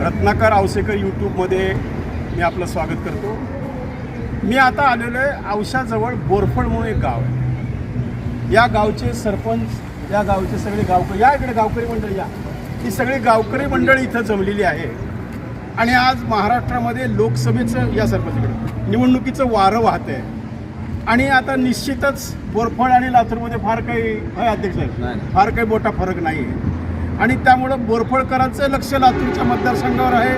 रत्नाकर आवसेकर यूट्यूबमध्ये मी आपलं स्वागत करतो. मी आता आलेलो आहे औशाजवळ बोरफड म्हणून एक गाव आहे. या गावचे सरपंच या गावचे सगळे गावकरी या इकडे गावकरी मंडळी या. ही सगळी गावकरी मंडळी इथं जमलेली आहे. आणि आज महाराष्ट्रामध्ये लोकसभेचं या सरपंचकडे निवडणुकीचं वारं वाहत आहे आणि आता निश्चितच बोरफळ आणि लातूरमध्ये फार काही अध्यक्ष फार काही मोठा फरक नाही आहे आणि त्यामुळं बोरफळकरांचं लक्ष लातूरच्या मतदारसंघावर आहे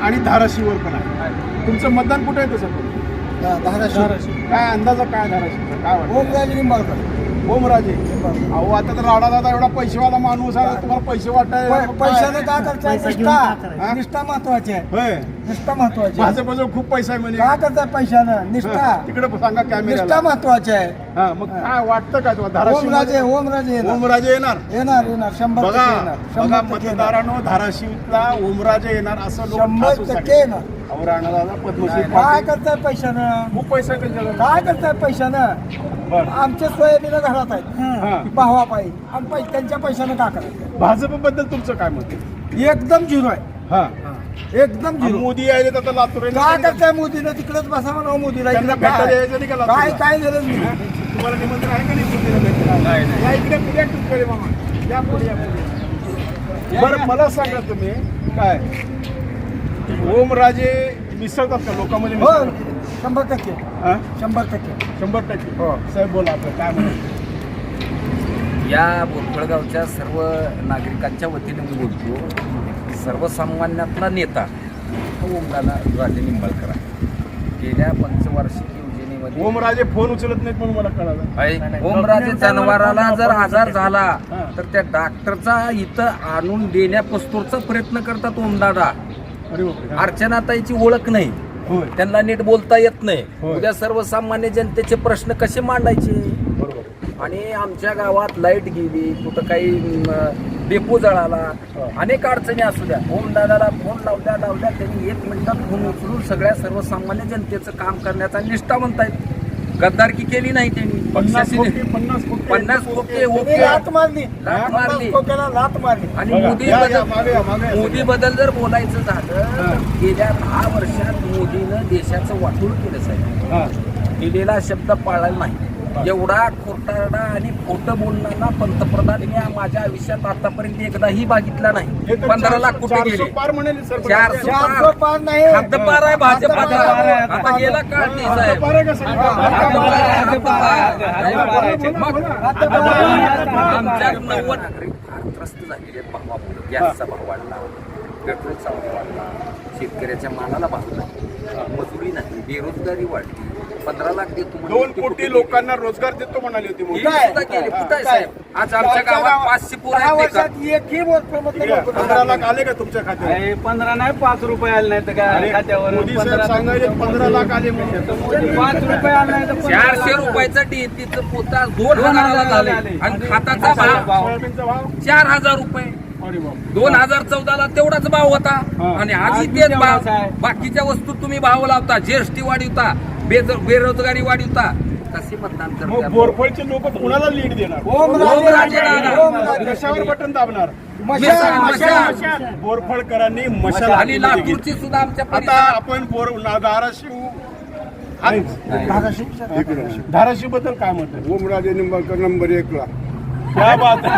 आणि धाराशिववर पण आहे. तुमचं मतदान कुठे आहे तसं धाराशिव. काय अंदाजा काय धाराशिवचा? काय वाटतं ओमराजे निंबाळकर. ओमराजे. अहो आता तर राडा दादा एवढा पैसेवाला माणूस आहे तुम्हाला पैसे वाटाय पैशाने काय? करताय? निष्ठा? निष्ठा महत्वाची आहे. निष्ठा महत्वाची आहे. भाजपचं खूप पैसा आहे म्हणे. काय करताय पैशानं? निष्ठा. हा, तिकडे सांगा निष्ठा कॅमेरा महत्वाची आहे. हा मग काय वाटतं काय तुम्हाला? ओमराजे ओमराजे येणार. ओमराजे येणार. येणार येणार. शंभर बघा. मतदारांनो धाराशिवला ओमराजे येणार असं शंभर टक्के. येणार. अहो राणादादा पद्मश्री काय करताय पैशानं? खूप पैसा काय करताय पैशानं? बरं. आमचे सोयाबीन घरात आहेत. हा. भावा पायी आणि पै- त्यांच्या पैशानं काय करायचं? भाजपबद्दल तुमचं काय मत आहे? एकदम झिरो आहे. हा. एकदम झिरो. मोदी यायले तर आता लातूर काय करताय मोदीनं? तिकडेच बसा म्हणा मोदीला. त्यांना इकडे भेटायला काय? यायचं नाही का लातूरला? काय काय गरज नाही. तुम्हाला निमंत्रण आहे का नाही मोदीला भेटायला? या इकडे पुढे मामा. या पुढे या पुढे. बरं मला सांगा तुम्ही काय? ओमराजे मिसळतात का? लोकांमध्ये हो. मिसळतात? शंभर टक्के हा? शंभर टक्के शंभर टक्के हो साहेब बोला आपलं काय म्हणा या बोरफळगावच्या सर्व नागरिकांच्या वतीने मी बोलतो सर्वसामान्यातला नेता ओमदादा राजे निंबाळकर आहे. गेल्या पंचवार्षिक योजनेमध्ये ओमराजे फोन उचलत नाहीत म्हणून मला कळालं आहे. ओमराजे जनावराला जर आजार झाला. तर त्या डॉक्टरचा इथं आणून देण्यापस्तूरचा प्रयत्न करतात ओमदादा अरे बापरे. अर्चनाताईची ओळख नाही होय. त्यांना नीट बोलता येत नाही. होय. उद्या सर्वसामान्य जनतेचे प्रश्न कसे मांडायचे? बरोबर. आणि आमच्या गावात लाइट गेली कुठं काही म, डेपो जळाला हा. अनेक अडचणी असू द्या. ओम दादाला फोन लावल्या लावल्या त्यांनी एक मिनिटात फोन उचलून सगळ्या सर्वसामान्य जनतेचं काम करण्याचा निष्ठावंत आहेत. गद्दारकी केली नाही त्यांनी. पन्नास पक्षाशी कोटी लात मारली. लात मारली. आणि मोदी बद्दल. मोदी बद्दल जर बोलायचं झालं गेल्या दहा वर्षात मोदीनं देशाचं वाटूळ केलं साहेब. हा. दिलेला शब्द पाळला नाही. एवढा खोटारडा आणि खोटं बोलणारा पंतप्रधान मी माझ्या आयुष्यात आतापर्यंत एकदाही बघितला नाही. पंधरा लाख कुठे गेले? चारशे चारशे पार नाही. हद्दपार आहे भाजप आता गेला का नव्वद त्रस्त झालेले गॅसचा भाव वाढला पेट्रोलचा भाव वाढला शेतकऱ्याच्या मालाला भाव नाही मजुरी नाही बेरोजगारी वाढली. पंधरा लाख देतो म्हणजे दोन कोटी? लोकांना रोजगार देतो म्हणाले होते मोदी. हे सुद्धा केले. कुठं आहे साहेब? आज आमच्या गावात पाचशे पोरं दहा आहेत वर्षात बेकार. एकही. पंधरा लाख आले का तुमच्या खात्यात हे पंधरा नाही पाच रुपये आले नाही तर काय खात्यावर? मोदी साहेब पंधरा सांगायचे पंधरा लाख आले म्हणजे पाच रुपये आले नाही तर पंधरा चारशे रुपयाचं डीएपीचं पोता दोन हजाराला झाले आणि खाताचा भाव सोयाबीनचा भाव? चार हजार रुपये. अरे बाप. दोन हजार चौदाला तेवढाच भाव होता. हा. आणि आधी आज तेच तेवढाच भाव. आहे. बाकीच्या वस्तू तुम्ही भाव लावता. जीएसटी वाढवता. बेज- बेरोजगारी वाढवता कसे मतदान मग करता बोरफळचे लोक कुणाला लीड देणार? ओमराजे ओमराजे दादा. ओमराजे. कशावर बटन दाबणार? मशाल, मशाल. मशाल. बोरफळकरांनी मशाल आणि हाती. लातूरची सुद्धा आमच्या आता परिसरात आपण बोर ना- धाराशिव धाराशिव. धाराशिव. बद्दल काय आहे ओमराजे निंबाळकर नंबर एकला क्या बात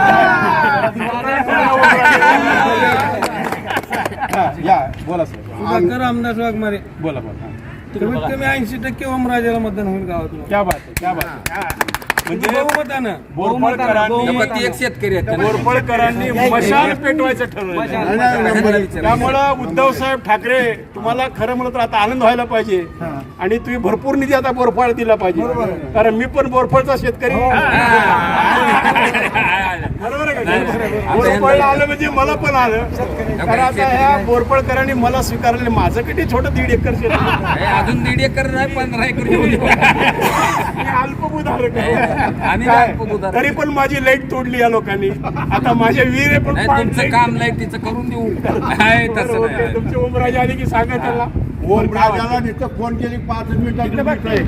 हा, या बोला सर. सुधाकर रामदास वाघमारे. बोला बोला. कमीत कमी ऐंशी टक्के ओमराजेला मतदान होईल गावातून. क्या बात आहे क्या बात आहे हा. म्हणजे बहुमतानं. बोरफळकरांनी एक शेतकरी. बोरफळकरांनी मशाल पेटवायचं ठरवलं त्यामुळं उद्धव साहेब ठाकरे तुम्हाला खरं म्हणलं तर आता आनंद व्हायला पाहिजे. आणि तुम्ही भरपूर निधी आता बोरफळ दिला पाहिजे. कारण मी पण बोरफळचा शेतकरी. बरोबर का? बोरफळ आलं म्हणजे मला पण आलं. कारण आता ह्या बोरफळकरांनी मला स्वीकारले. माझं किती छोटं दीड एकर शेत आहे. हे अजून दीड एकर नाही पंधरा एकर तरी पण माझी लाइट तोडली या लोकांनी. आता माझ्या वीर आहे पण तुमचं काम लाईटीचं करून देऊ. तुमचे ओमराजे आले की सांगा त्याला? नुसतं फोन केली पाच.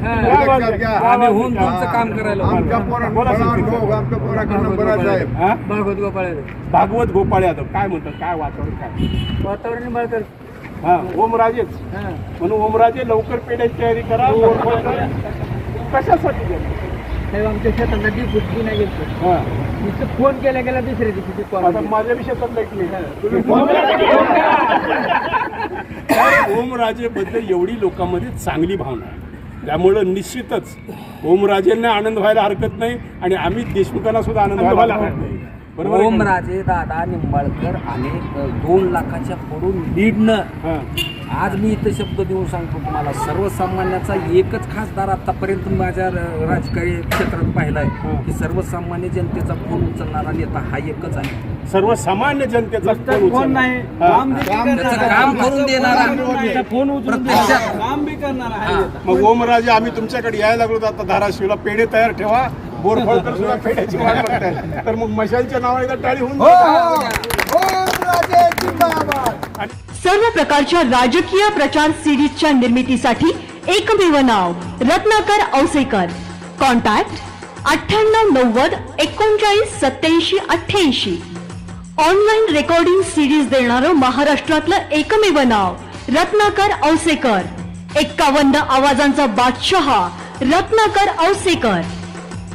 हा. होऊन तुमचं काम करायला. हो, हा? भागवत गोपाळ भागवत गोपाळ यादव काय म्हणतात काय वातावरण काय? वातावरण बळकर हा ओमराजेच. म्हणून ओमराजे लवकर पेढ्याची तयारी करा करा. कशासाठी केलं? आमच्या शेताला डी फुटकी नाही गेलो हा. नुसतं फोन केल्या गेल्या दुसऱ्या दिवशी ते आता माझ्या विषयात ओमराजे बद्दल एवढी लोकांमध्ये चांगली भावना आहे. त्यामुळं निश्चितच ओमराजेंना आनंद व्हायला हरकत नाही आणि अमित देशमुखांना सुद्धा आनंद व्हायला हरकत नाही. बरोबर आहे का नाही? ओमराजे दादा निंबाळकर अनेक दोन लाखाच्या पुढून लीडनं हा. आज मी इथं शब्द देऊन सांगतो तुम्हाला सर्वसामान्याचा एकच खासदार आतापर्यंत माझ्या र- राजकीय क्षेत्रात पाहिलाय हा. की सर्वसामान्य जनतेचा फोन उचलणारा नेता हा एकच आहे सर्वसामान्य जनतेचा फोन. नाही हा. काम देखील करणारा. त्याचं काम करून देणारा. फोन उचलून प्रत्यक्षात. देणारा. काम बी करणार हा. आहे मग ओमराजे आम्ही तुमच्याकडे यायला लागलो आता धाराशिवला पेढे तयार ठेवा बोरफळकर सुद्धा पेढ्याची वाट बघताय तर मग मशालच्या नावाने तर टाळी होऊन राजे जिंदाबाद. सर्व प्रकारच्या राजकीय प्रचार सिरीजच्या निर्मितीसाठी एकमेव नाव रत्नाकर औसेकर. कॉन्टॅक्ट अठ्ठ्याण्णव नव्वद एकोणचाळीस सत्याऐंशी अठ्ठ्याऐंशी. ऑनलाईन रेकॉर्डिंग सिरीज देणारं महाराष्ट्रातलं एकमेव नाव रत्नाकर औसेकर. एक्कावन्न आवाजांचा बादशहा रत्नाकर औसेकर.